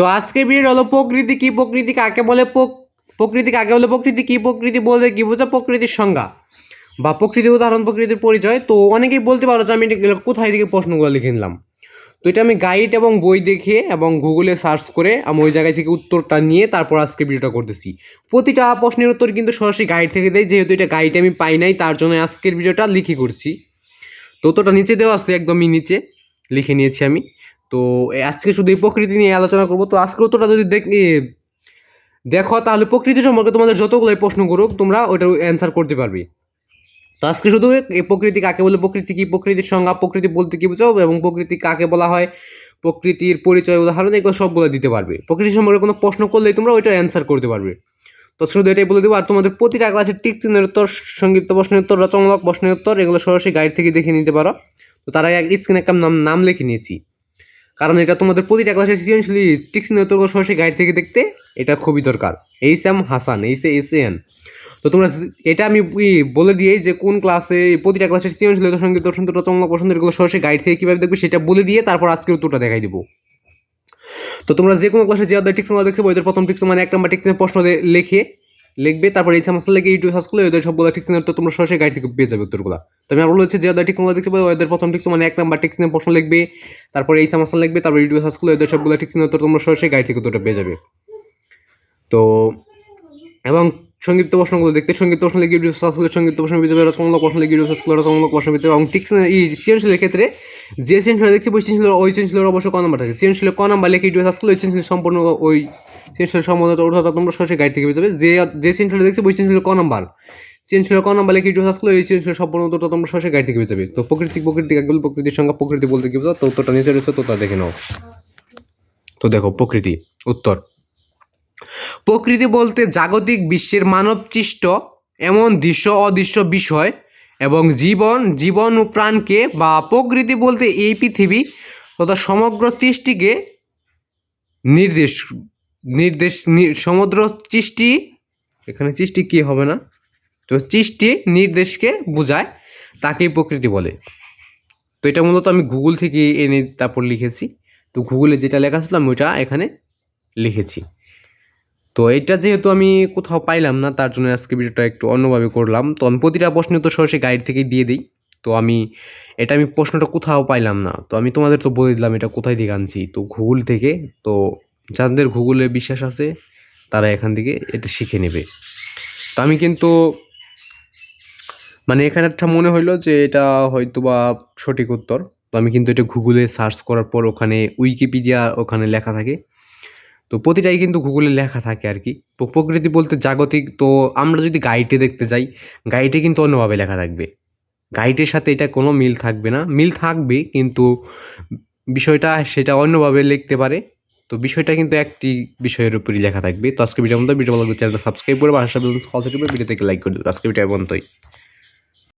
তো আজকে ভিডিও হলো প্রকৃতি কি প্রকৃতি কাকে বলে প্রক- প্রকৃতি কাকে বলে প্রকৃতি কি প্রকৃতি বলতে কি বোঝা প্রকৃতির সংজ্ঞা? বা প্রকৃতির উদাহরণ, প্রকৃতির পরিচয়, তো অনেকেই বলতে পারো যে আমি কোথায় থেকে প্রশ্নগুলো লিখে নিলাম। তো এটা আমি গাইড এবং বই দেখে এবং গুগলে সার্চ করে আমি ওই জায়গায় থেকে উত্তরটা নিয়ে তারপর আজকে ভিডিওটা করতেছি। প্রতিটা প্রশ্নের উত্তর কিন্তু সরাসরি গাইড থেকে দেয়, যেহেতু এটা গাইড আমি পাই নাই, তার জন্য আজকের ভিডিওটা লিখে করছি। তো উত্তরটা নিচে দেওয়া আছে, একদমই নিচে, লিখে নিয়েছি আমি। তো আজকে শুধু এই প্রকৃতি নিয়ে আলোচনা করব। তো আজকে উত্তরটা যদি দেখ দেখো, তাহলে প্রকৃতি সম্পর্কে তোমাদের যতগুলো প্রশ্ন করুক, তোমরা ওইটার অ্যান্সার করতে পারবে। তো আজকে শুধু এই প্রকৃতি কাকে বলে? প্রকৃতি কি? প্রকৃতির সংজ্ঞা, প্রকৃতি বলতে কি বুঝো? এবং প্রকৃতি কাকে বলা হয়? প্রকৃতির পরিচয়, উদাহরণ, এগুলো সবগুলো দিতে পারবে। প্রকৃতি সম্পর্কে কোনো প্রশ্ন করলেই তোমরা ওইটা অ্যান্সার করতে পারবে। তো শুধু এটাই বলে দেবো, আর তোমাদের প্রতিটা ক্লাসের টিক চিহ্নের উত্তর সংক্ষিপ্ত প্রশ্নের উত্তর রচনামূলক প্রশ্নের উত্তর, এগুলো সরাসরি গাইড থেকে দেখে নিতে পারো। তো তার আগে স্ক্রিনে একটা নাম নাম লিখে নিয়েছি। কারণ এটা তোমাদের প্রতিটা ক্লাসের সৃজনশীল টিক চিহ্নের সরাসরি গাইড থেকে দেখতে এটা খুবই দরকার। H M Hasan H S N তো তোমরা এটা আমি বলে দিয়েই যে কোন ক্লাসে প্রতিটা ক্লাসের সৃজনশীল সংগীত দর্শন রচনামূলক প্রশ্ন এগুলো সরাসরি গাইড থেকে কীভাবে দেখবে সেটা বলে দিয়ে তারপর আজকের উত্তরটা দেখাই দিব। তো তোমরা যে কোনো ক্লাসে যে অধ্যায় টিক্সগুলো দেখছ ওদের প্রথম টিক্স মানে এক নম্বর টিক্সের প্রশ্ন লিখে। লিখবে, তারপর এই সমস্ত লেগে ইউটিউব সার্চ করলে ওদের সবগুলো টিক্সের তো তোমরা সরাসরি গাইড থেকে পেয়ে যাবে উত্তরগুলো। তো আমি আবার বলেছি যে অধ্যায় টিক্সগুলো পাবে, ওদের প্রথম টিক্স মানে এক নাম্বার টিক্স নিয়ে প্রশ্ন লিখবে, তারপর এই সমস্ত লিখবে, তারপর ইউটিউব সার্চ করলে ওদের সবগুলো টিক্সের উত্তর তোমরা সরাসরি গাইড থেকে উত্তরটা পেয়ে যাবে। তো, এবং সংক্ষিপ্ত প্রশ্নগুলো দেখতে সংক্ষিপ্ত প্রশ্ন লিখে ইউটিউব সার্চ করলে সংক্ষিপ্ত প্রশ্ন যাবে রচনামূলক প্রশ্ন লিখে ইউটিউব সার্চ করলে রচনামূলক প্রশ্ন পেয়ে এবং টিক্স এই সৃজনশীলের ক্ষেত্রে যে সৃজনশীল দেখছি ওই সৃজনশীলের ওই সৃজনশীলের অবশ্যই ক নাম্বার থাকে। সৃজনশীলের ক নাম্বার লিখে ইউটিউব সার্চ করলে ওই সৃজনশীল সম্পূর্ণ ওই সৃজনশীল সম্বন্ধে অর্থাৎ তোমরা সরাসরি গাইড থেকে পেয়ে যাবে যে যে সৃজনশীল দেখছি ওই সৃজনশীলের ক নাম্বার। সৃজনশীলের ক নাম্বার লিখে ইউটিউব সার্চ করলে ওই সৃজনশীল সম্পূর্ণ উত্তরটা তোমরা সরাসরি গাইড থেকে পেয়ে যাবে তো প্রকৃতি প্রকৃতি কাকে বলে প্রকৃতির সংখ্যা প্রকৃতি বলতে কি বোঝো তো উত্তরটা নিচে রয়েছে, তো তা দেখে নাও। তো দেখো, প্রকৃতি, উত্তর। প্রকৃতি বলতে জাগতিক বিশ্বের মানবচিষ্ট এমন দৃশ্য অদৃশ্য বিষয় এবং জীবন জীবন ও প্রাণকে বা প্রকৃতি বলতে এই পৃথিবী তথা সমগ্র সৃষ্টিকে নির্দেশ নির্দেশ সমুদ্র সৃষ্টি, এখানে সৃষ্টি কি হবে না? তো সৃষ্টি নির্দেশকে বোঝায়, তাকেই প্রকৃতি বলে। তো এটা মূলত আমি গুগল থেকে এনে তারপর লিখেছি। তো গুগলে যেটা লেখা ছিল, আমি ওইটা এখানে লিখেছি। তো এটা যেহেতু আমি কোথাও পাইলাম না, তার জন্য আজকে ভিডিওটা একটু অন্যভাবে করলাম। তো আমি প্রতিটা প্রশ্ন তো সরাসরি গাইড থেকেই দিয়ে দিই। তো আমি, এটা আমি প্রশ্নটা কোথাও পাইলাম না। তো আমি তোমাদের তো বলে দিলাম এটা কোথায় থেকে আনছি। তো গুগল থেকে, তো যাদের গুগলে বিশ্বাস আছে, তারা এখান থেকে এটা শিখে নেবে। তো আমি কিন্তু মানে এখানে একটা মনে হইল যে এটা হয়তো বা সঠিক উত্তর। তো আমি কিন্তু এটা গুগলে সার্চ করার পর ওখানে উইকিপিডিয়া ওখানে লেখা থাকে। তো প্রতিটাই কিন্তু গুগলে লেখা থাকে আর কি। প্রকৃতি বলতে জাগতিক, তো আমরা যদি গাইডে দেখতে যাই গাইডে কিন্তু অন্যভাবে লেখা থাকবে। গাইডের সাথে এটা কোনো মিল থাকবে না। মিল থাকবে, কিন্তু বিষয়টা সেটা অন্যভাবে লিখতে পারে। তো বিষয়টা কিন্তু একটি বিষয়ের উপরই লেখা থাকবে। তো আজকে ভিডিও মধ্যে ভিডিও ভালো চ্যানেলটা সাবস্ক্রাইব করে বাসার ভিডিও থেকে লাইক করে দেবো আজকে ভিডিও পর্যন্তই।